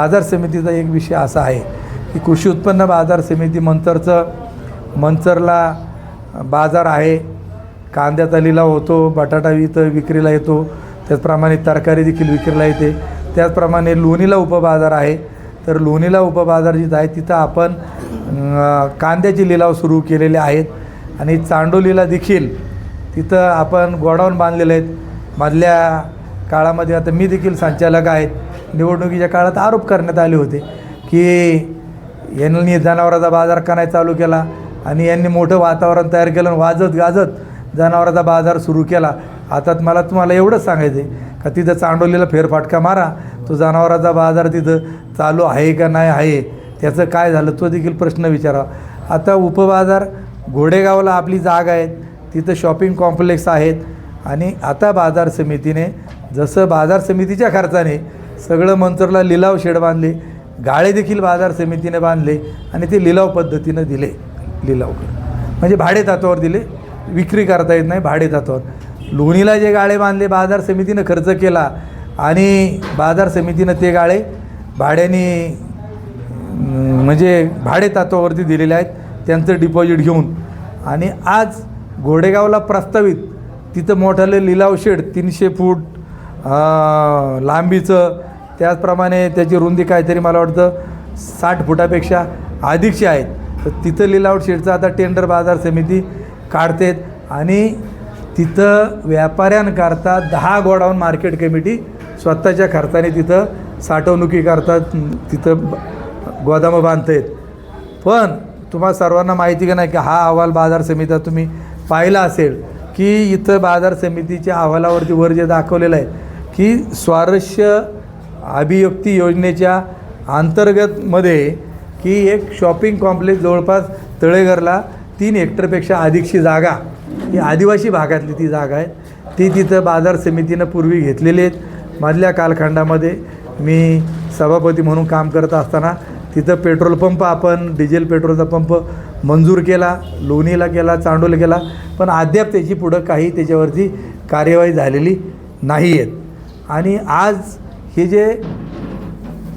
बाजार समितीचा एक विषय असा आहे की कृषी उत्पन्न बाजार समिती मंतरचं मंचरला बाजार आहे. कांद्याचा लिलाव होतो बटाटा इथं विक्रीला येतो त्याचप्रमाणे तरकारी देखील विक्रीला येते. त्याचप्रमाणे लोणीला उपबाजार आहे. तर लोणीला उपबाजार जिथं आहे तिथं आपण कांद्याचे लिलाव सुरू केलेले आहेत. आणि चांडोलीला देखील तिथं आपण गोडाऊन बांधलेले आहेत. मधल्या काळामध्ये आता मी देखील संचालक आहेत निवडणुकीच्या काळात आरोप करण्यात आले होते की यांनी जनावराचा बाजार का नाही चालू केला आणि यांनी मोठं वातावरण तयार केलं आणि वाजत गाजत जनावराचा बाजार सुरू केला. आता मला तुम्हाला एवढंच सांगायचं आहे का तिथं चांडोलीला फेरफाटका मारा. तो जनावराचा बाजार तिथं चालू आहे का नाही आहे? त्याचं काय झालं तो देखील प्रश्न विचारा. आता उपबाजार घोडेगावला आपली जागा आहे. तिथं शॉपिंग कॉम्प्लेक्स आहेत. आणि आता बाजार समितीने जसं बाजार समितीच्या खर्चाने सगळं मंचरला लिलाव शेड बांधले गाळे देखील बाजार समितीने बांधले आणि ते लिलाव पद्धतीनं दिले लिलाव म्हणजे भाडे तत्वावर दिले विक्री करता येत नाही भाडे तत्वावर लोणीला जे गाळे बांधले बाजार समितीनं खर्च केला आणि बाजार समितीनं ते गाळे भाड्याने म्हणजे भाडे तत्वावरती दिलेले आहेत त्यांचं डिपॉझिट घेऊन. आणि आज घोडेगावला प्रस्तावित तिथं मोठाले लिलाव शेड तीनशे फूट लांबीचं त्याचप्रमाणे त्याची रुंदी काहीतरी मला वाटतं साठ फुटापेक्षा अधिकची आहेत तर तिथं लिलावट शेडचं आता टेंडर बाजार समिती काढतेत आणि तिथं व्यापाऱ्यांकरता दहा गोडाऊन मार्केट कमिटी स्वतःच्या खर्चाने तिथं साठवणुकी करतात तिथं गोदामं बांधतायत. पण तुम्हाला सर्वांना माहिती का नाही की हा अहवाल बाजार समितीचा तुम्ही पाहिला असेल की इथं बाजार समितीच्या अहवालावरती वर जे दाखवलेलं आहे की स्वारस्य अभियुक्ती योजनेच्या अंतर्गतमध्ये की एक शॉपिंग कॉम्प्लेक्स जवळपास तळेघरला तीन हेक्टरपेक्षा अधिकची जागा ही आदिवासी भागातली ती जागा आहे. ती तिथं बाजार समितीनं पूर्वी घेतलेली आहेत. मधल्या कालखंडामध्ये मी सभापती म्हणून काम करत असताना तिथं पेट्रोल पंप आपण डिझेल पेट्रोलचा पंप मंजूर केला लोणीला केला चांडोला केला पण अद्याप त्याची पुढं काही त्याच्यावरती कार्यवाही झालेली नाही आहेत आणि आज हे जे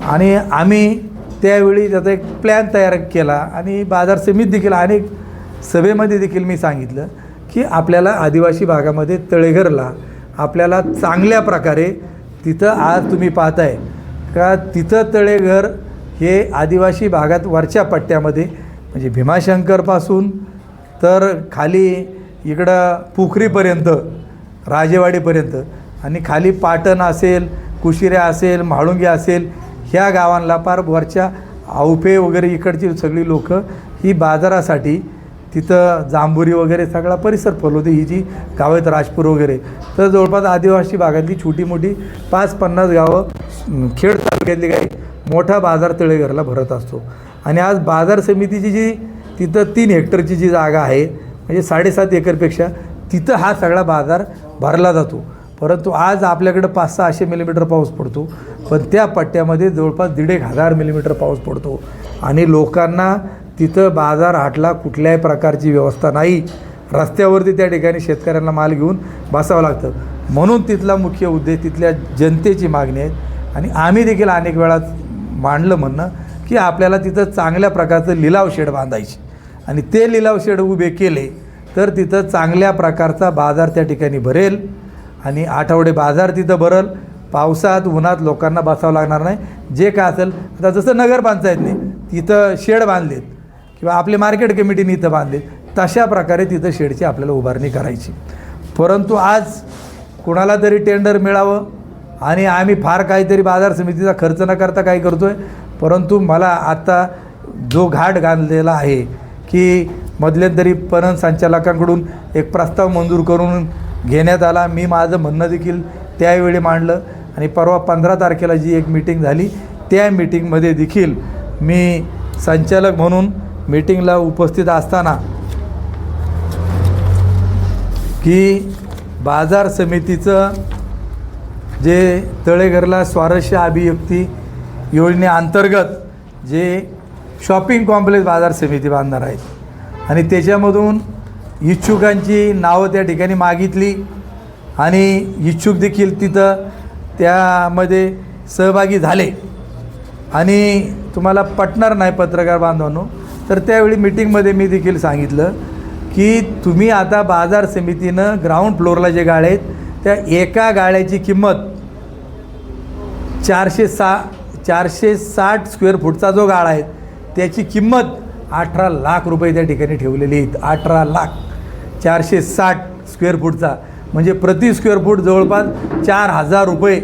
आणि आम्ही त्यावेळी त्याचा एक प्लॅन तयार केला आणि बाजार समित देखील अनेक सभेमध्ये देखील मी सांगितलं की आपल्याला आदिवासी भागामध्ये तळेघरला आपल्याला चांगल्या प्रकारे तिथं आज तुम्ही पाहताय. का तिथं तळेघर हे आदिवासी भागात वरच्या पट्ट्यामध्ये म्हणजे भीमाशंकरपासून तर खाली इकडं पोखरीपर्यंत राजेवाडीपर्यंत आणि खाली पाटण असेल कुशिऱ्या असेल म्हाळुंगी असेल ह्या गावांना फार वरच्या आवफे वगैरे इकडची सगळी लोक ही बाजारासाठी तिथं जांभुरी वगैरे सगळा परिसर फलवते ही जी गावं आहेत राजपूर वगैरे. तर जवळपास आदिवासी भागातली छोटी मोठी पाच पन्नास गावं खेड तालुक्यातली काही मोठा बाजार तळेघरला भरत असतो. आणि आज बाजार समितीची जी तिथं तीन हेक्टरची जी जागा आहे म्हणजे साडेसात एकरपेक्षा तिथं हा सगळा बाजार भरला जातो. परंतु आज आपल्याकडं पाच सहाशे मिलीमीटर पाऊस पडतो पण त्या पट्ट्यामध्ये जवळपास दीड एक हजार मिलीमीटर पाऊस पडतो. आणि लोकांना तिथं बाजार हाटला कुठल्याही प्रकारची व्यवस्था नाही. रस्त्यावरती त्या ठिकाणी शेतकऱ्यांना माल घेऊन बसावं लागतं. म्हणून तिथला मुख्य उद्देश तिथल्या जनतेची मागणी आहे. आणि आम्ही देखील अनेक वेळा मांडलं म्हणणं की आपल्याला तिथं चांगल्या प्रकारचं लिलाव शेड बांधायची. आणि ते लिलाव शेड उभे केले तर तिथं चांगल्या प्रकारचा बाजार त्या ठिकाणी भरेल. आणि आठवडे बाजार तिथं भरल. पावसात उन्हात लोकांना बसावं लागणार नाही. जे काय असेल आता जसं नगरपंचायतने तिथं शेड बांधलेत किंवा आपले मार्केट कमिटीने इथं बांधलेत तशा प्रकारे तिथं शेडची आपल्याला उभारणी करायची. परंतु आज कुणाला तरी टेंडर मिळावं आणि आम्ही फार काहीतरी बाजार समितीचा खर्च न करता काय करतो आहे परंतु मला आत्ता जो घाट घाललेला आहे की मध्यंतरी पणन संचालकांकडून एक प्रस्ताव मंजूर करून घेण्यात आला. मी माझं म्हणणं देखील त्यावेळी मांडलं. आणि परवा पंधरा तारखेला जी एक मीटिंग झाली त्या मीटिंगमध्ये देखील मी संचालक म्हणून मीटिंगला उपस्थित असताना की बाजार समितीचं जे तळेघरला स्वारस्य अभिव्यक्ती योजनेअंतर्गत जे शॉपिंग कॉम्प्लेक्स बाजार समिती बांधणार आहेत. आणि त्याच्यामधून इच्छुकांची नावं त्या ठिकाणी मागितली आणि इच्छुक देखील तिथं त्यामध्ये सहभागी झाले. आणि तुम्हाला पटणार नाही पत्रकार बांधवांनो तर त्यावेळी मिटिंगमध्ये मी देखील सांगितलं की तुम्ही आता बाजार समितीनं ग्राउंड फ्लोअरला जे गाळे आहेत त्या एका गाळ्याची किंमत चारशे सा चारशे साठ स्क्वेअर फूटचा जो गाळा आहे त्याची किंमत अठरा लाख रुपये त्या ठिकाणी ठेवलेली आहेत. अठरा लाख. चारशे साठ स्क्वेअर फूटचा. म्हणजे प्रति स्क्वेअर फूट जवळपास चार हजार रुपये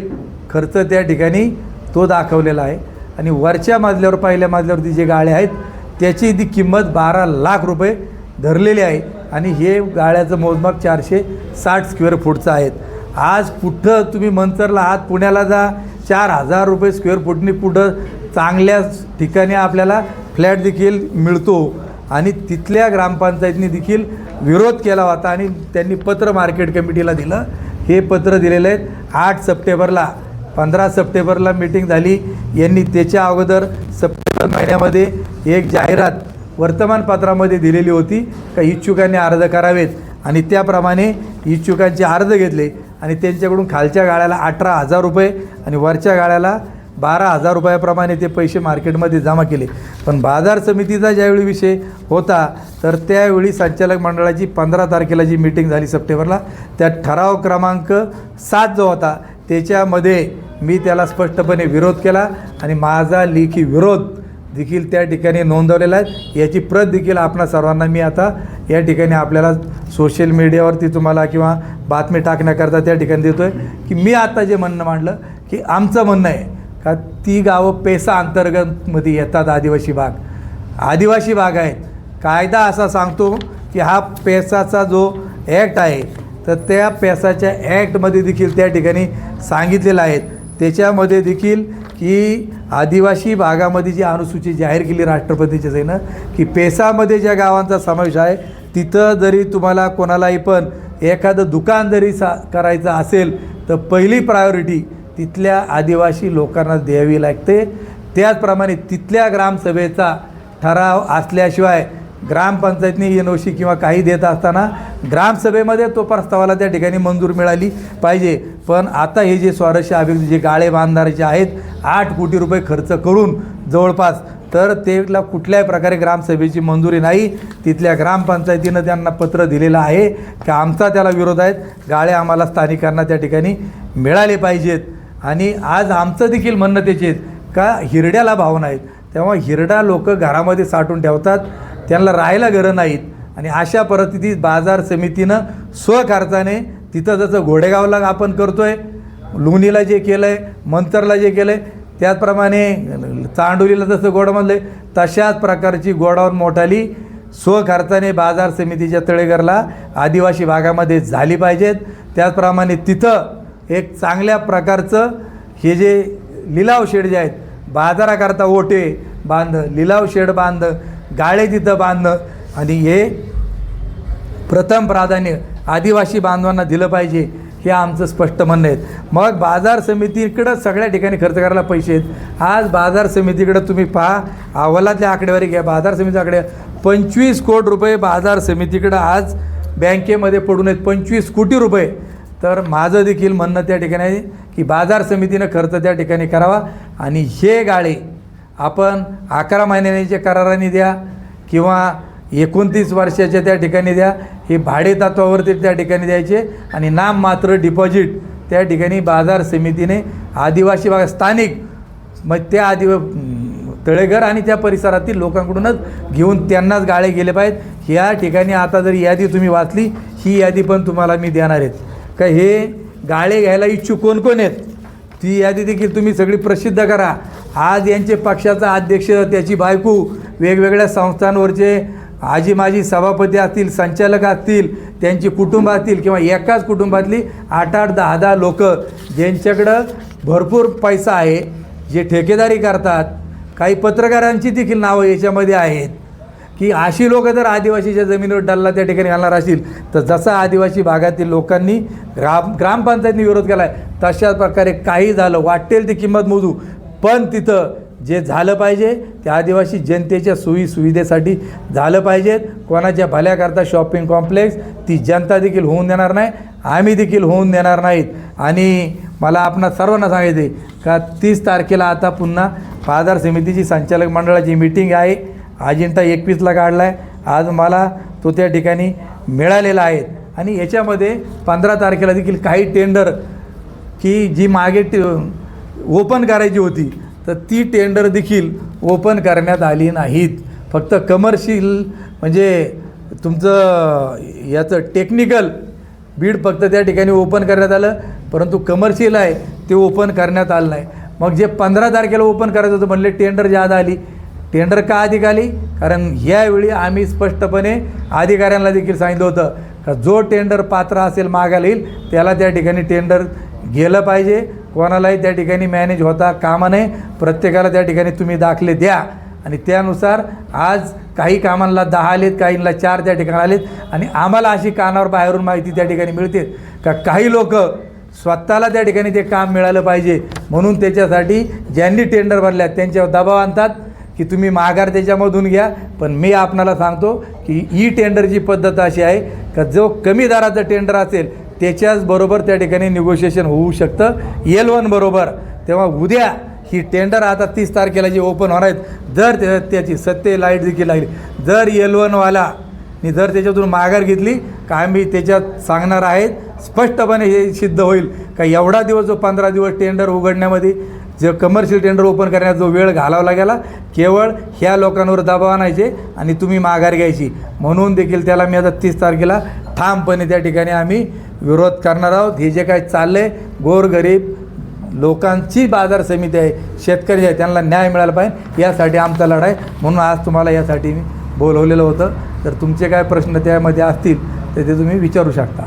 खर्च त्या ठिकाणी तो दाखवलेला आहे. आणि वरच्या मजल्यावर पहिल्या मजल्यावरती जे गाळे आहेत त्याची ती किंमत बारा लाख रुपये धरलेली आहे. आणि हे गाळ्याचं मोजमाप चारशे साठ स्क्वेअर फूटचं आहेत आज कुठं तुम्ही मंचरला आहात पुण्याला जा चार हजार रुपये स्क्वेअर फूटनी कुठं चांगल्या ठिकाणी आपल्याला फ्लॅट देखील मिळतो. आणि तिथल्या ग्रामपंचायतीने देखील विरोध केला होता आणि त्यांनी पत्र मार्केट कमिटीला दिलं. हे पत्र दिलेलं आहे आठ सप्टेंबरला पंधरा सप्टेंबरला मीटिंग झाली. यांनी त्याच्या अगोदर सप्टेंबर महिन्यामध्ये एक जाहिरात वर्तमानपत्रामध्ये दिलेली होती का इच्छुकांनी अर्ज करावेत. आणि त्याप्रमाणे इच्छुकांचे अर्ज घेतले. आणि त्यांच्याकडून खालच्या गाळ्याला अठरा हजार रुपये आणि वरच्या गाळ्याला बारा हजार रुपयाप्रमाणे ते पैसे मार्केटमध्ये जमा केले. पण बाजार समितीचा ज्यावेळी विषय होता तर त्यावेळी संचालक मंडळाची पंधरा तारखेला जी मीटिंग झाली सप्टेंबरला त्या ठराव क्रमांक सात जो होता त्याच्यामध्ये मी त्याला स्पष्टपणे विरोध केला आणि माझा लेखी विरोध देखील त्या ठिकाणी नोंदवलेला आहे. याची प्रत देखील आपणा सर्वांना मी आता या ठिकाणी आपल्याला सोशल मीडियावरती तुम्हाला किंवा बातमी टाकण्याकरता त्या ठिकाणी देतो आहे की मी आता जे म्हणणं मांडलं की आमचं म्हणणं आहे का ती गावं पेसा अंतर्गतमध्ये येतात आदिवासी भाग. आदिवासी भाग आहेत. कायदा असा सांगतो की हा पेसाचा जो ॲक्ट आहे तर त्या पेसाच्या ॲक्टमध्ये देखील त्या ठिकाणी सांगितलेलं आहे. त्याच्यामध्ये देखील की आदिवासी भागामध्ये जी अनुसूची जाहीर केली राष्ट्रपतीच्या सेनं की पेसामध्ये ज्या गावांचा समावेश आहे तिथं जरी तुम्हाला कोणालाही पण एखादं दुकान जरी सा करायचं असेल तर पहिली प्रायोरिटी तिथल्या आदिवासी लोकांना द्यावी लागते. त्याचप्रमाणे तिथल्या ग्रामसभेचा ठराव असल्याशिवाय ग्रामपंचायतीने एन ओ सी किंवा काही देत असताना ग्रामसभेमध्ये तो प्रस्तावाला त्या ठिकाणी मंजूर मिळाली पाहिजे. पण आता हे जे स्वारस्य अभिव्यक्ती जे गाळे बांधणारे जे आहेत आठ कोटी रुपये खर्च करून जवळपास तर तेला कुठल्याही प्रकारे ग्रामसभेची मंजुरी नाही. तिथल्या ग्रामपंचायतीनं त्यांना पत्र दिलेलं आहे की आमचा त्याला विरोध आहेत. गाळे आम्हाला स्थानिकांना त्या ठिकाणी मिळाले पाहिजेत. आणि आज आमचं देखील म्हणणं त्याचे आहेत का हिरड्याला भाव नाहीत. तेव्हा हिरडा लोक घरामध्ये साठवून ठेवतात त्यांना राहायला घरं नाहीत. आणि अशा परिस्थितीत बाजार समितीनं स्वखर्चाने तिथं जसं घोडेगावला आपण करतो आहे लुणीला जे केलं आहे मंतरला जे केलं आहे त्याचप्रमाणे चांडोलीला जसं गोडाऊन आहे तशाच प्रकारची गोडाऊन मोठाली स्वखर्चाने बाजार समितीच्या तळेघरला आदिवासी भागामध्ये झाली पाहिजेत. त्याचप्रमाणे तिथं एक चांगल्या प्रकारचं हे जे लिलाव शेड जे आहेत बाजाराकरता ओटे बांध लिलाव शेड बांध गाळे तिथं बांध आणि हे प्रथम प्राधान्य आदिवासी बांधवांना दिलं पाहिजे हे आमचं स्पष्ट म्हणणं आहे. मग बाजार समितीकडं सगळ्या ठिकाणी खर्च करायला पैसे आहेत. आज बाजार समितीकडं तुम्ही पहा अहवालातल्या आकडेवारी घ्या. बाजार समिती आकडे पंचवीस कोटी रुपये बाजार समितीकडं आज बँकेमध्ये पडून आहेत. पंचवीस कोटी रुपये तर माझं देखील म्हणणं त्या ठिकाणी आहे की बाजार समितीनं खर्च त्या ठिकाणी करावा आणि हे गाळे आपण अकरा महिन्याच्या कराराने द्या किंवा एकोणतीस वर्षाच्या त्या ठिकाणी द्या हे भाडे तत्वावरती त्या ठिकाणी द्यायचे आणि नाम मात्र डिपॉझिट त्या ठिकाणी बाजार समितीने आदिवासी भाग स्थानिक मग त्या आदिव तळेघर आणि त्या परिसरातील लोकांकडूनच घेऊन त्यांनाच गाळे गेले पाहिजेत. ह्या ठिकाणी आता जर यादी तुम्ही वाचली ही यादी पण तुम्हाला मी देणार आहेत का हे गाळे घ्यायला इच्छुक कोण कोण आहेत? ती यादी देखील तुम्ही सगळी प्रसिद्ध करा. आज यांचे पक्षाचा अध्यक्ष त्याची बायको वेगवेगळ्या संस्थांवरचे आजी माजी सभापती असतील संचालक असतील त्यांची कुटुंब असतील किंवा एकाच कुटुंबातली आठ आठ दहा दहा लोक ज्यांच्याकडं भरपूर पैसा आहे जे ठेकेदारी करतात. काही पत्रकारांची देखील नावं याच्यामध्ये आहेत. की अशी लोक जर आदिवासीच्या जमिनीवर डल्ला त्या ठिकाणी घालणार असतील तर जसा आदिवासी भागातील लोकांनी ग्राम ग्रामपंचायतनी विरोध केला आहे तशाच प्रकारे काही झालं वाटेल ती किंमत मोजू. पण तिथं जे झालं पाहिजे ते आदिवासी जनतेच्या सोयी सुविधेसाठी झालं पाहिजेत कोणाच्या भल्याकरता शॉपिंग कॉम्प्लेक्स ती जनता देखील होऊन देणार नाही आम्ही देखील होऊन देणार नाहीत. आणि मला आपणा सर्वांना सांगायचे का तीस तारखेला आता पुन्हा बाजार समितीची संचालक मंडळाची मीटिंग आहे. अजिंठा एकवीसला काढला आहे आज मला तो त्या ठिकाणी मिळालेला आहे. आणि याच्यामध्ये पंधरा तारखेला देखील काही टेंडर की जी मागे टे ओपन करायची होती तर ती टेंडर देखील ओपन करण्यात आली नाहीत. फक्त कमर्शियल म्हणजे तुमचं याचं टेक्निकल बीड फक्त त्या ठिकाणी ओपन करण्यात आलं परंतु कमर्शियल आहे ते ओपन करण्यात आलं नाही. मग जे पंधरा तारखेला ओपन करायचं होतं म्हणले टेंडर ज्यादा आली टेंडर का अधिक आली कारण यावेळी आम्ही स्पष्टपणे अधिकाऱ्यांना देखील सांगितलं होतं का जो टेंडर पात्र असेल मागायला येईल त्याला त्या ठिकाणी टेंडर गेलं पाहिजे. कोणालाही त्या ठिकाणी मॅनेज होता कामा नये. प्रत्येकाला त्या ठिकाणी तुम्ही दाखले द्या. आणि त्यानुसार आज काही कामांना दहा आलेत काहींना चार त्या ठिकाणी आलेत. आणि आम्हाला अशी कानावर बाहेरून माहिती त्या ठिकाणी मिळते का काही लोक स्वतःला त्या ठिकाणी ते काम मिळालं पाहिजे. म्हणून त्याच्यासाठी ज्यांनी टेंडर भरल्या त्यांच्यावर दबाव आणतात. की तुम्ही माघार त्याच्यामधून घ्या. पण मी आपणाला सांगतो की ई टेंडरची पद्धत अशी आहे का जो कमी दराचं टेंडर असेल त्याच्याच बरोबर त्या ठिकाणी निगोशिएशन होऊ शकतं. एल वन बरोबर. तेव्हा उद्या ही टेंडर आता तीस तारखेला जी ओपन होणार आहेत जर त्या- त्याची सत्य लाइट देखील लागली जर एल वनवाला नि जर त्याच्यातून माघार घेतली का आम्ही त्याच्यात सांगणार आहेत स्पष्टपणे हे सिद्ध होईल. का एवढा दिवस जो पंधरा दिवस टेंडर उघडण्यामध्ये जे कमर्शियल टेंडर ओपन करण्यात जो वेळ घालावला गेला केवळ ह्या लोकांवर दबाव आणायचे आणि तुम्ही माघार घ्यायची. म्हणून देखील त्याला मी आता तीस तारखेला ठामपणे त्या ठिकाणी आम्ही विरोध करणार आहोत. हे जे काय चाललं आहे गोरगरीब लोकांची बाजार समिती आहे शेतकरी आहे त्यांना न्याय मिळाला पाहिजे. यासाठी आमचा लढा आहे. म्हणून आज तुम्हाला यासाठी मी बोलवलेलं होतं. तर तुमचे काय प्रश्न त्यामध्ये असतील तर ते तुम्ही विचारू शकता.